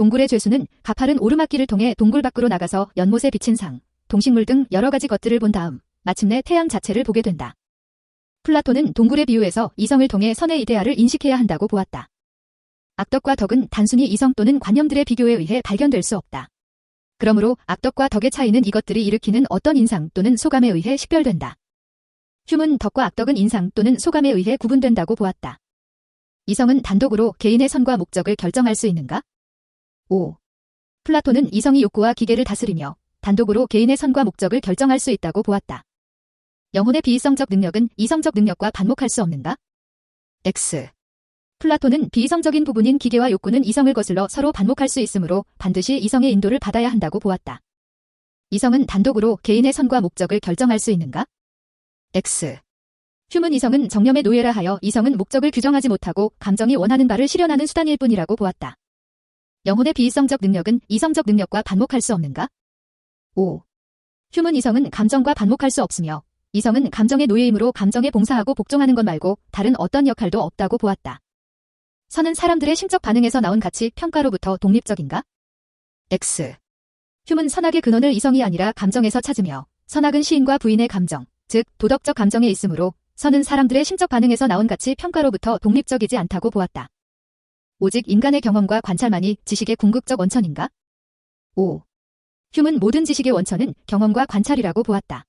동굴의 죄수는 가파른 오르막길을 통해 동굴 밖으로 나가서 연못에 비친 상, 동식물 등 여러 가지 것들을 본 다음 마침내 태양 자체를 보게 된다. 플라톤은 동굴의 비유에서 이성을 통해 선의 이데아를 인식해야 한다고 보았다. 악덕과 덕은 단순히 이성 또는 관념들의 비교에 의해 발견될 수 없다. 그러므로 악덕과 덕의 차이는 이것들이 일으키는 어떤 인상 또는 소감에 의해 식별된다. 휴문 덕과 악덕은 인상 또는 소감에 의해 구분된다고 보았다. 이성은 단독으로 개인의 선과 목적을 결정할 수 있는가? 5. 플라톤은 이성이 욕구와 기계를 다스리며 단독으로 개인의 선과 목적을 결정할 수 있다고 보았다. 영혼의 비이성적 능력은 이성적 능력과 반목할 수 없는가? X. 플라톤은 비이성적인 부분인 기계와 욕구는 이성을 거슬러 서로 반목할 수 있으므로 반드시 이성의 인도를 받아야 한다고 보았다. 이성은 단독으로 개인의 선과 목적을 결정할 수 있는가? X. 휴문 이성은 정념의 노예라 하여 이성은 목적을 규정하지 못하고 감정이 원하는 바를 실현하는 수단일 뿐이라고 보았다. 영혼의 비이성적 능력은 이성적 능력과 반목할 수 없는가? 5. 휴문 이성은 감정과 반목할 수 없으며 이성은 감정의 노예이므로 감정에 봉사하고 복종하는 것 말고 다른 어떤 역할도 없다고 보았다. 선은 사람들의 심적 반응에서 나온 가치 평가로부터 독립적인가? X. 휴문 선악의 근원을 이성이 아니라 감정에서 찾으며 선악은 시인과 부인의 감정, 즉 도덕적 감정에 있으므로 선은 사람들의 심적 반응에서 나온 가치 평가로부터 독립적이지 않다고 보았다. 오직 인간의 경험과 관찰만이 지식의 궁극적 원천인가? 5. 휴문 모든 지식의 원천은 경험과 관찰이라고 보았다.